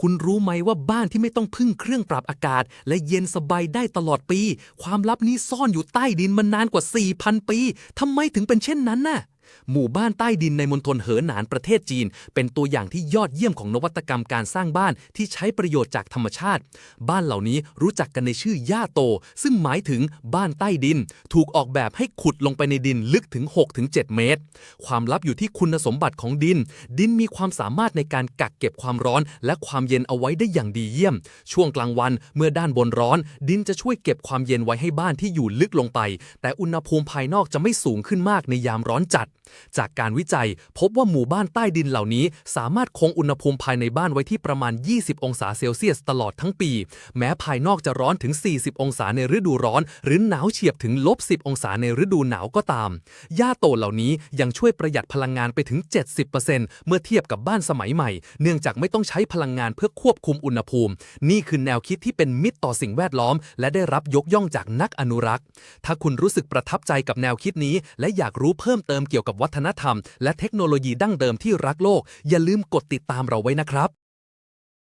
คุณรู้ไหมว่าบ้านที่ไม่ต้องพึ่งเครื่องปรับอากาศ และเย็นสบายได้ตลอดปี ความลับนี้ซ่อนอยู่ใต้ดินมานานกว่า 4,000 ปีทำไมถึงเป็นเช่นนั้นน่ะ หมู่บ้านใต้ดินในมณฑลเหอหนานประเทศจีน เป็นตัวอย่างที่ยอดเยี่ยมของนวัตกรรมการสร้างบ้านที่ใช้ประโยชน์จากธรรมชาติ บ้านเหล่านี้รู้จักกันในชื่อย่าโต ซึ่งหมายถึงบ้านใต้ดิน ถูกออกแบบให้ขุดลงไปในดินลึกถึง 6-7 เมตร ความลับอยู่ที่คุณสมบัติของดิน ดินมีความสามารถในการกักเก็บความร้อน และความเย็นเอาไว้ได้อย่างดีเยี่ยม ช่วงกลางวันเมื่อด้านบนร้อน ดินจะช่วยเก็บความเย็นไว้ให้บ้านที่อยู่ลึกลงไป แต่อุณหภูมิภายนอกจะไม่สูงขึ้นมากในยามร้อนจัดจากการวิจัยพบว่าหมู่บ้านใต้ดินเหล่านี้ สามารถคงอุณหภูมิภายในบ้านไว้ที่ประมาณ 20 องศาเซลเซียสตลอดทั้งปี แม้ภายนอกจะร้อนถึง 40 องศาในฤดูร้อน หรือหนาวเฉียบถึงลบ 10 องศาในฤดูหนาวก็ตามหญ้าโตเหล่านี้ยังช่วยประหยัดพลังงานไปถึง 70%เมื่อเทียบกับบ้านสมัยใหม่ เนื่องจากไม่ต้องใช้พลังงานเพื่อควบคุมอุณหภูมิ นี่คือแนวคิดที่เป็นมิตรต่อสิ่งแวดล้อม และได้รับยกย่องจากนักอนุรักษ์ ถ้าคุณรู้สึกประทับใจกับแนวคิดนี้ และอยากรู้เพิ่มเติมเกี่ยวกับวัฒนธรรม และเทคโนโลยีดั้งเดิมที่รักโลก อย่าลืมกดติดตามเราไว้นะครับ